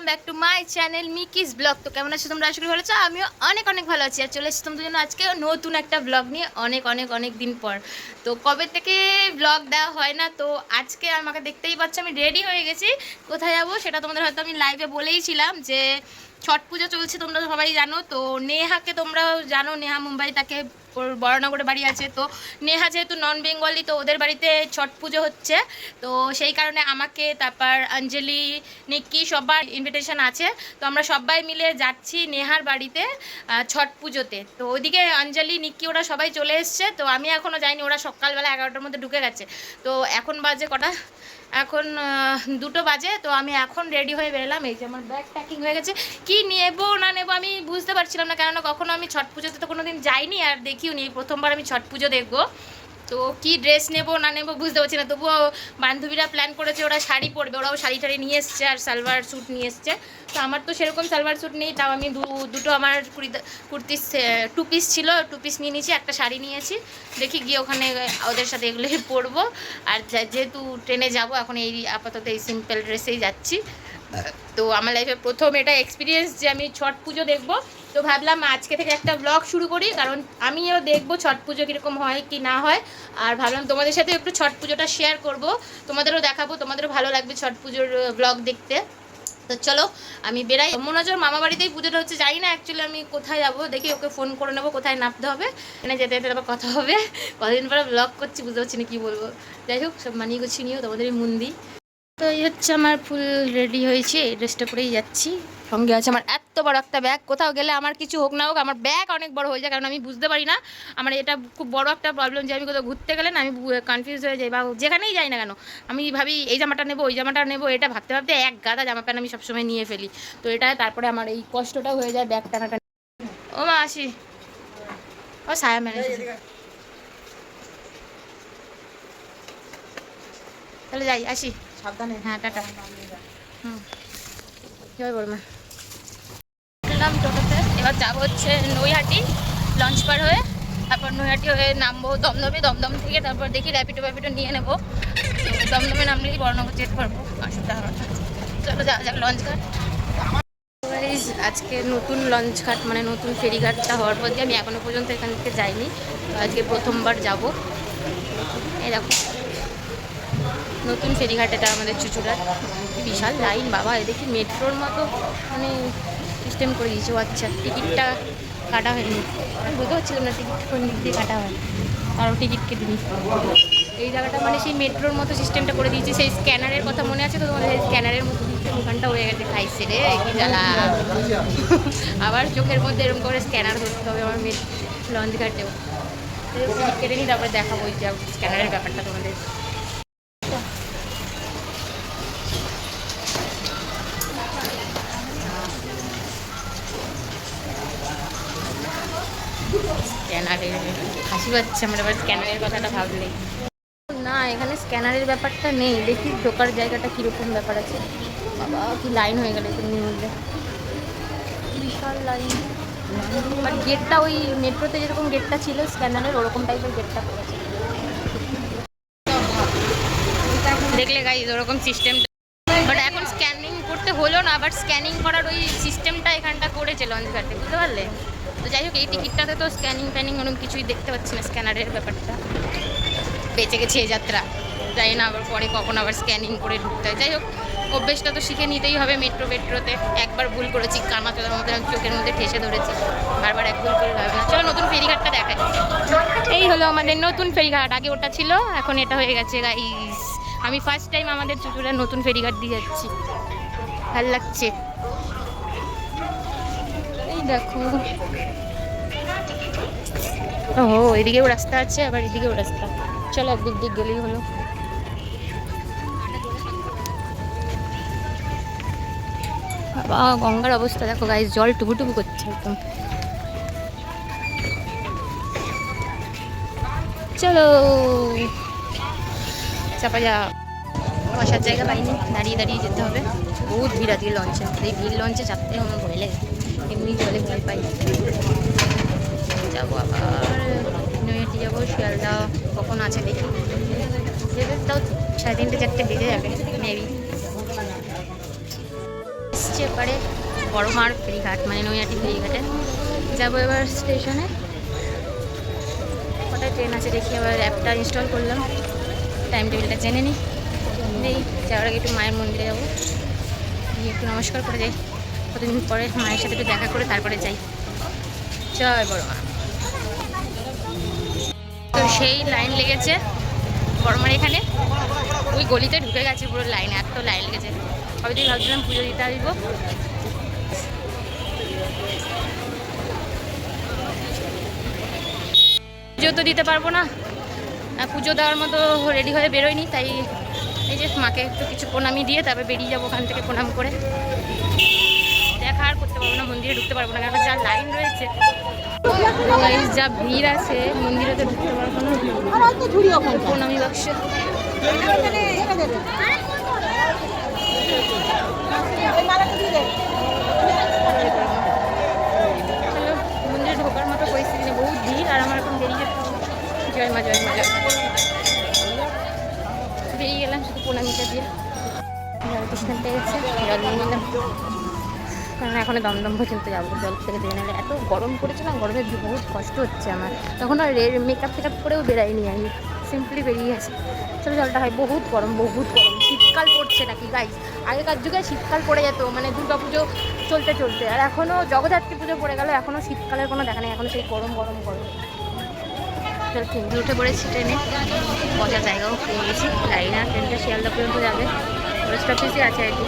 Welcome back to my channel মিকিস blog. তো কেমন আছো তোমরা? করি ভালো আছো। আমিও অনেক অনেক ভালো আছি। আর চলে এসেছি তোমাদের জন্য আজকে নতুন একটা ব্লগ নিয়ে অনেক অনেক অনেক দিন পর। তো কবে থেকে ব্লগ দেওয়া হয় না? তো আজকে আমাকে দেখতেই পাচ্ছ, আমি রেডি হয়ে গেছি। কোথায় যাব সেটা তোমাদের হয়তো আমি লাইভে বলেইছিলাম যে ছট পুজো চলছে, তোমরা সবাই জানো। তো নেহাকে তোমরাও জানো, নেহা মুম্বাই, তাকে ওর বড়নগরে বাড়ি আছে। তো নেহা যেহেতু নন বেঙ্গলি তো ওদের বাড়িতে ছট পুজো হচ্ছে। তো সেই কারণে আমাকে, তারপর অঞ্জলি নিক্কি সবার ইনভিটেশন আছে। তো আমরা সবাই মিলে যাচ্ছি নেহার বাড়িতে ছট পুজোতে। তো ওইদিকে অঞ্জলি নিক্কি ওরা সবাই চলে এসছে। তো আমি এখনও যাইনি, ওরা সকালবেলা এগারোটার মধ্যে ঢুকে গেছে। তো এখন বাজে কটা? এখন দুটো বাজে, তো আমি এখন রেডি হয়ে বেরোলাম। এই যে আমার ব্যাগ প্যাকিং হয়ে গেছে। কি নেব, না নেব, আমি বুঝতে পারছিলাম না, কেননা কখনো আমি ছট পুজোতে তো কোনো দিন যাইনি আর দেখিও নি। প্রথমবার আমি ছট পুজো দেখব। তো কি ড্রেস নেব, না নেব, বুঝতে পারছি না। তবুও বান্ধবীরা প্ল্যান করেছে, ওরা শাড়ি পরবে। ওরাও শাড়ি টাড়ি নিয়ে এসছে আর সালোয়ার স্যুট নিয়ে এসছে। তো আমার তো সেরকম সালোয়ার স্যুট নেই, তাও আমি দুটো আমার কুর্তি টু পিস ছিল টু পিস নিয়ে নিয়েছি, একটা শাড়ি নিয়েছি। দেখি গিয়ে ওখানে ওদের সাথে এগুলোই পরবো। আর যেহেতু ট্রেনে যাব, এখন এই আপাতত এই সিম্পল ড্রেসেই যাচ্ছি। তো আমার লাইফে প্রথম এটা এক্সপিরিয়েন্স যে আমি ছট পুজো দেখব। তো ভাবলাম আজকে থেকে একটা ব্লগ শুরু করি, কারণ আমিও দেখব ছট পুজো কীরকম হয়, কি না হয়। আর ভাবলাম তোমাদের সাথে একটু ছট পুজোটা শেয়ার করব। তোমাদেরও দেখাবো, তোমাদেরও ভালো লাগবে ছট পুজোর ব্লগ দেখতে। তো চলো, আমি বেরাই। মনোজর মামা বাড়িতেই পুজোটা হচ্ছে যাই না অ্যাকচুয়ালি আমি কোথায় যাব। দেখি ওকে ফোন করে নেব, কোথায় নামতে হবে। এখানে যেতে যেতে আবার কথা হবে। কদিন পরে ব্লগ করছি, বুঝতে পারছি না কী বলব। যাই হোক, সব মানিয়ে গুছিয়ে নিও, তোমাদেরই মন্দির। তো এই হচ্ছে আমার ফুল রেডি হয়েছে ড্রেসটা পরেই যাচ্ছি। সঙ্গে আছে। আমার এত বড় একটা ব্যাগ কোথাও গেলে আমার কিছু হোক না হোক আমার ব্যাগ অনেক বড় হয়ে যায় কারণ আমি বুঝতে পারি না। আমার এটা খুব বড় একটা প্রবলেম যে আমি কোথাও ঘুরতে গেলে না আমি কনফিউজ হয়ে যাই বা যেখানেই যাই না কেন আমি ভাবি এই জামাটা নেব ওই জামাটা নেব এটা ভাবতে ভাবতে এক গাদা জামা প্যান্ট আমি সবসময় নিয়ে ফেলি। তো এটা তারপরে আমার এই কষ্টটা হয়ে যায় ব্যাগ টানাটা। ও মা আসি। ও সায়া ম্যানেজ তাহলে যাই আসি। সাবধানে। হ্যাঁ টাটা। হুম। জয় বর্মা উঠলাম টোটোতে। এবার যাব হচ্ছে নৈহাটি, লঞ্চ পার হয়ে। তারপর নৈহাটি হয়ে নামবো দমদমে। দমদম থেকে তারপর দেখি র্যাপিডো র্যাপিডো নিয়ে নেব। দমদমে নামলেই বর্ণগর যেতে পারব? অসুবিধা হবে না চলো যাওয়া যাক লঞ্চ ঘাট। আজকে নতুন লঞ্চ ঘাট মানে নতুন ফেরিঘাটটা হওয়ার পর দিয়ে আমি এখনও পর্যন্ত এখান থেকে যাইনি। আজকে প্রথমবার যাব। দেখো। নতুন ফেরিঘাট, এটা আমাদের চুচুড়ার বিশাল লাইন। বাবা, এ দেখি মেট্রোর মতো মানে সিস্টেম করে দিয়েছে আচ্ছা টিকিটটা কাটা হয়নি। আমি বুঝতে পারছিলাম না টিকিট কোন দিক দিয়ে কাটা হয়। কারও টিকিট কেটে নি এই জায়গাটা মানে সেই মেট্রোর মতো সিস্টেমটা করে দিয়েছে। সেই স্ক্যানারের কথা মনে আছে তো? তোমাদের স্ক্যানারের মতো সিস্টেম ওখানটা হয়ে গেছে। খাইছে রে, কি জ্বালা। আবার চোখের মধ্যে এরকম করে স্ক্যানার ধরতে হবে আমার মেট লঞ্চ ঘাটেও। টিকিট কেটে নিই তারপরে দেখাবো। ওই স্ক্যানারের ব্যাপারটা তোমাদের। হাসি পাচ্ছে আমার এবার স্ক্যানারের কথাটা ভাবলেই না এখানে স্ক্যানারের ব্যাপারটা নেই দেখি ঢোকার জায়গাটা কীরকম ব্যাপার আছে। বাবা কি লাইন হয়ে গেল এখানের মধ্যে বিশাল লাইন বাট গেটটা ওই মেট্রোতে যেরকম গেটটা ছিল স্ক্যানারের ওরকম টাইপের গেটটা করেছে। দেখলে গাইজ ওরকম সিস্টেম বাট এখন স্ক্যানিং করতে হলো না বাট স্ক্যানিং করার ওই সিস্টেমটা এখানটা করেছে লঞ্চ ঘাটে বুঝতে পারলে? তো যাই হোক, এই টিকিটটাতে তো স্ক্যানিং ফ্যানিং ওরকম কিছুই দেখতে পাচ্ছি না স্ক্যানারের ব্যাপারটা। বেঁচে গেছে এই যাত্রা। জানি না আবার পরে কখন আবার স্ক্যানিং করে ঢুকতে হয়। যাই হোক, অভ্যেসটা তো শিখে নিতেই হবে মেট্রো মেট্রোতে একবার ভুল করেছি কানা চোদার মধ্যে আমি চোখের মধ্যে ঠেসে ধরেছি। বারবার এক ভুল করে হবে না। চলো নতুন ফেরিঘাটটা দেখাই। এই হলো আমাদের নতুন ফেরিঘাট। আগে ওটা ছিল, এখন এটা হয়ে গেছে গাইস আমি ফার্স্ট টাইম আমাদের চুচুড়ার নতুন ফেরিঘাট দিয়ে যাচ্ছি। ভালো লাগছে। দেখো। ও এদিকেও রাস্তা আছে, আবার এদিকেও রাস্তা। চলো একদিক দিক গেলেই হলো। গঙ্গার অবস্থা, দেখো গাইস জল টুকুটুকু করছে একদম। চলো। চাপা যা বসার জায়গা পাইনি, দাঁড়িয়ে দাঁড়িয়ে যেতে হবে। বহুত ভিড় আজকে লঞ্চে এই ভিড় লঞ্চে চাপতে আমার ভয় লাগে। এমনি জলে ভয় পাই। যাব আবার নৈহাটি যাব, শিয়ালদা, কখন আছে দেখি। তাও সাড়ে তিনটে, চারটে বেজে যাবে মেবি এসেছি এবারে বড়মার ফেরিঘাট মানে নৈহাটি ফেরিঘাটে। যাব এবার স্টেশনে কটায় ট্রেন আছে দেখি আবার অ্যাপটা ইনস্টল করলাম। টাইম টেবিলটা জেনে নিই নেই যাওয়ার আগে একটু মায়ের মন্দিরে যাব। গিয়ে একটু নমস্কার করে যাই। কতদিন পরে মায়ের সাথে একটু দেখা করে তারপরে যাই। জয় বড় মা। তো সেই লাইন লেগেছে বড়মার এখানে। ওই গলিতে ঢুকে গেছে পুরো লাইন, এত লাইন লেগেছে। কবে দিন ভাবছিলাম পুজো দিতে আসব। পুজো তো দিতে পারব না। পুজো দেওয়ার মতো রেডি হয়ে বেরোয়নি, তাই এই যে মাকে একটু কিছু প্রণামি দিয়ে তারপরে বেরিয়ে যাব ওখান থেকে প্রণাম করে। আর করতে পারব না, মন্দিরে ঢুকতে পারব না, কারণ যা লাইন রয়েছে। যা ভিড় আছে, মন্দিরে তো ঢুকতে পারব না। প্রণামী বাক্স? মন্দিরে ঢোকার মতো পরিস্থিতি নেই, বহুত ভিড়, আর আমার এখন বেরিয়ে। জয় মা জয় মা, জয়। বেরিয়ে গেলাম শুধু প্রণামীটা দিয়ে। জল কৃষ্ণ পেয়েছে জল নিয়ে নিলাম কারণ এখন দমদম পর্যন্ত যাব, জল থেকে দিয়ে নিলে এত গরম পড়েছে না গরমে বহুত কষ্ট হচ্ছে আমার। তখন আর মেকআপ টেকআপ করেও বেরাইনি আমি সিম্পলি বেরিয়ে গেছি চলো জলটা হয় বহুত গরম বহুত গরম, শীতকাল পড়ছে নাকি গাইজ আগেকার যুগে শীতকাল পড়ে যেত মানে দুর্গা পুজো চলতে চলতে, আর এখনও জগদ্ধাত্রী পুজো পড়ে গেল এখনও শীতকালের কোনো দেখা নেই এখনও সেই গরম গরম গরম। চল ট্রেনে উঠে পড়েছি ট্রেনে বসার জায়গাও পেয়ে গেছি, লাইন আর ট্রেনটা শিয়ালদা পর্যন্ত যাবে। আছে আর কি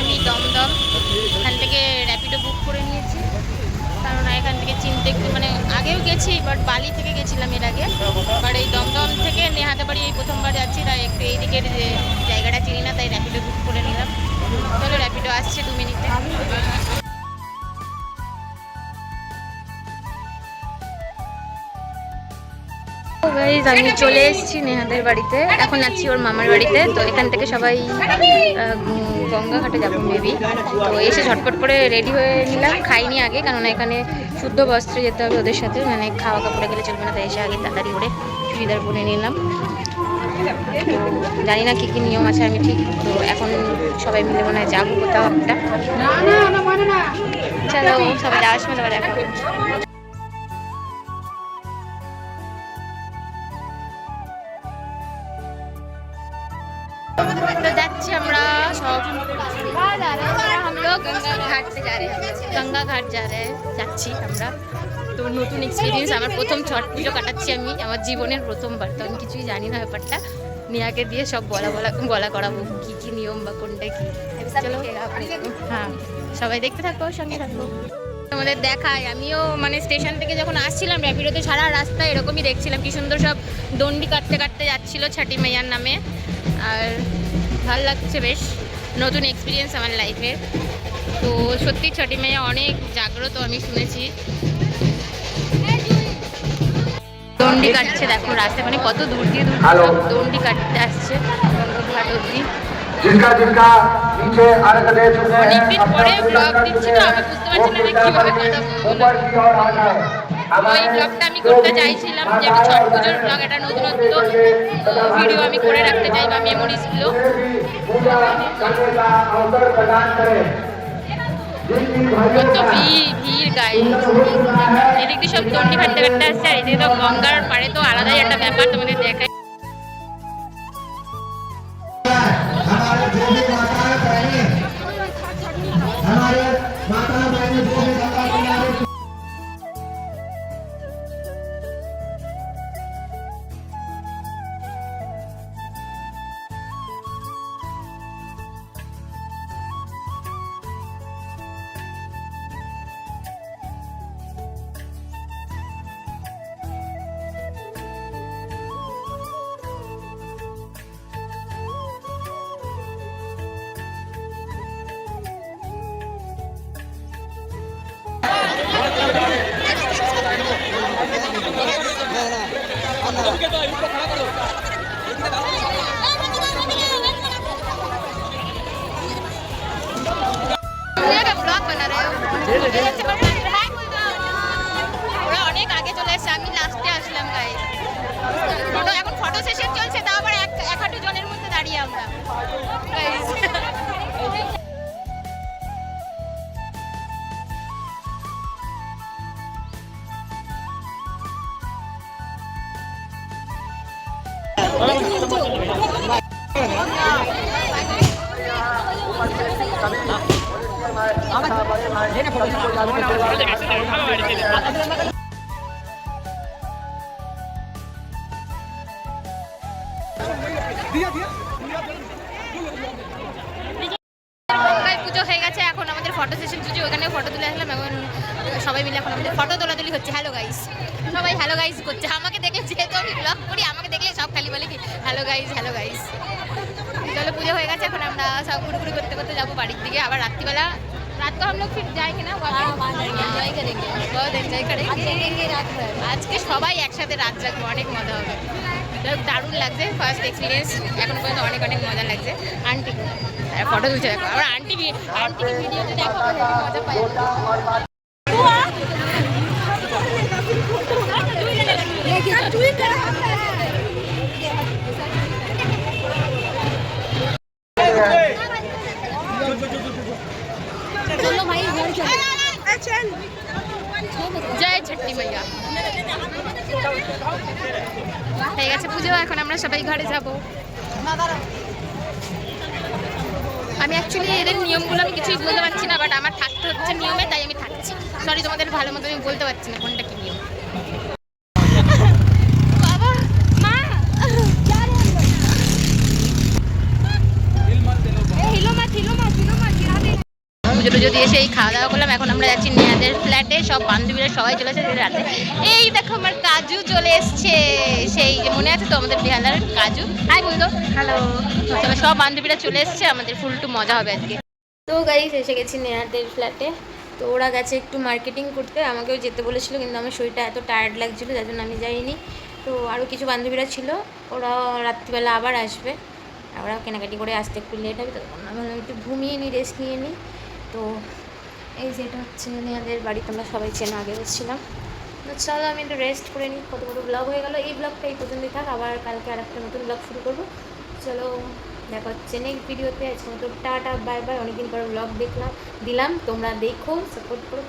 আমি দমদম। এখান থেকে র্যাপিডো বুক করে নিয়েছি। কারণ এখান থেকে চিনতে একটু মানে আগেও গেছি বাট বালি থেকে গেছিলাম এর আগে। বাট এই দমদম থেকে নেহাতে বাড়ি এই প্রথমবার যাচ্ছি, তাই একটু এই দিকের যে জায়গাটা চিনি না, তাই র্যাপিডো বুক করে নিলাম। গাইজ আমি চলে এসেছি নেহাদের বাড়িতে। এখন আছি ওর মামার বাড়িতে। তো এখান থেকে সবাই গঙ্গাঘাটে যাব মেবি তো এসে ঝটপট করে রেডি হয়ে নিলাম। খাইনি আগে কারণ এখানে শুদ্ধ বস্ত্রে যেতে হবে ওদের সাথে। মানে খাওয়া কাপড়ে গেলে চলবে না তাই এসে আগে তাড়াতাড়ি করে চুড়িদার পরে নিলাম। জানি না কী কী নিয়ম আছে আমি ঠিক তো এখন সবাই মিলে মনে হয় যাব কোথাও একটা। চলো সবাই যাওয়ার সময় দেখা গঙ্গা ঘাট যা রে গঙ্গা ঘাট যা যাচ্ছি আমরা। তো নতুন এক্সপিরিয়েন্স আমার প্রথম ছট পুজো কাটাচ্ছি আমি, আমার জীবনের প্রথমবার। তো আমি কিছুই জানি না ব্যাপারটা। নেহাকে দিয়ে সব বলা বলা বলা করাবো, কী কী নিয়ম বা কোনটা কী। চলো হ্যাঁ সবাই দেখতে থাকো, সঙ্গে থাকো। আমাদের দেখায় আমিও মানে স্টেশন থেকে যখন আসছিলাম র্যাপিডোতে সারা রাস্তা এরকমই দেখছিলাম, কী সুন্দর সব দণ্ডি কাটতে কাটতে যাচ্ছিল ছাটি মাইয়ার নামে। আর ভালো লাগছে বেশ, নতুন এক্সপিরিয়েন্স আমার লাইফে তো সত্যি ছটি মেয়ে অনেক জাগ্রত আমি শুনেছি। দণ্ডি কাটছে দেখো রাস্তা মানে কত দূর দিয়ে দূর দণ্ডি কাটতে আসছে। পরে ব্লগ আমি বুঝতে পারছি না কথা ওই ব্লগটা আমি করতে চাইছিলাম ছট পুজোর ব্লগ একটা নতুনত্ব। ভিডিও আমি করে রাখতে চাই বা মেমোরিজগুলো দেখতে ভিড় গায়ে সব দণ্ডি ঘাটতে ঘাটতে আসছে, আর এদিকে তো গঙ্গার পাড়ে তো আলাদাই একটা ব্যাপার তোমাদের দেখায় ওরা অনেক আগে চলে এসেছে আমি লাস্টে আসলাম গাই ফটো এখন ফটো সেশন চলছে তাও আবার এক এক জনের মধ্যে দাঁড়িয়ে আমরা পুজো হয়ে গেছে, এখন আমাদের ফটো সেশন চলছে ওখানে ফটো তুলে আসলাম, এখন সবাই মিলে এখন আমাদের ফটো তোলাতুলি হচ্ছে। হ্যালো গাইস সবাই হ্যালো গাইস করছে। আমাকে দেখে যেহেতু আমি ব্লগ করি, আমাকে দেখলে সব খালি বলে কি হ্যালো গাইস হ্যালো গাইস চলো পুজো হয়ে গেছে এখন আমরা সব ঘুরঘুরি করতে করতে যাবো বাড়ির দিকে আবার রাত্রিবেলা रात को हम लोग फिर जाएंगे ना वहाँ एंजॉय करेंगे बहुत एंजॉय करेंगे আজকে সবাই একসাথে রাত জাগবো অনেক মজা হবে যাই হোক, দারুণ লাগছে ফার্স্ট এক্সপিরিয়েন্স এখন পর্যন্ত অনেক অনেক মজা লাগছে আন্টি ফটো তুলছে দেখো আবার আন্টি আন্টি ভিডিওতে দেখো মজা পাই चलो चलो জয় ছট্টি মাইয়া। হয়ে গেছে পুজো, এখন আমরা সবাই ঘরে যাব। আমি অ্যাকচুয়ালি এদের নিয়মগুলো আমি কিছুই বলতে পারছি না বাট আমার থাকতে হচ্ছে নিয়মে, তাই আমি থাকছি। সরি তোমাদের ভালো মতো আমি বলতে পারছি না, কোনটা পুজো দিয়ে সেই খাওয়া দাওয়া করলাম এখন আমরা যাচ্ছি নেহাদের ফ্ল্যাটে সব বান্ধবীরা সবাই চলে এসেছে রাতে। এই দেখো আমার কাজু চলে এসছে। সেই যে মনে আছে তো আমাদের বিহালার কাজু। হাই বলতো। হ্যালো চলো সব বান্ধবীরা চলে এসছে আমাদের ফুল টু মজা হবে আজকে। তো গাইস এসে গেছি নেহাদের ফ্ল্যাটে তো ওরা গেছে একটু মার্কেটিং করতে আমাকেও যেতে বলেছিল কিন্তু আমার শরীরটা এত টায়ার্ড লাগছিল যার জন্য আমি যাইনি। তো আরও কিছু বান্ধবীরা ছিল ওরা রাত্রিবেলা আবার আসবে। ওরা কেনাকাটি করে আসতে একটু লেট হবে তখন আমি একটু ঘুমিয়ে নিই রেস্ট নিয়ে নিই তো এই যেটা হচ্ছে নেহাদের বাড়ি, তোমরা সবাই চেনা, আগে গেছিলাম তো চলো আমি একটু রেস্ট করে নিই, কত কত ব্লগ হয়ে গেলো। এই ব্লগটা এই পর্যন্তই থাক, আবার কালকে আর একটা নতুন ব্লগ শুরু করব। চলো দেখা হচ্ছে নেক্সট ভিডিওতে আজকে মতো টাটা বাই বাই অনেকদিন পর ব্লগ দেখলাম, দিলাম। তোমরা দেখো সাপোর্ট করো।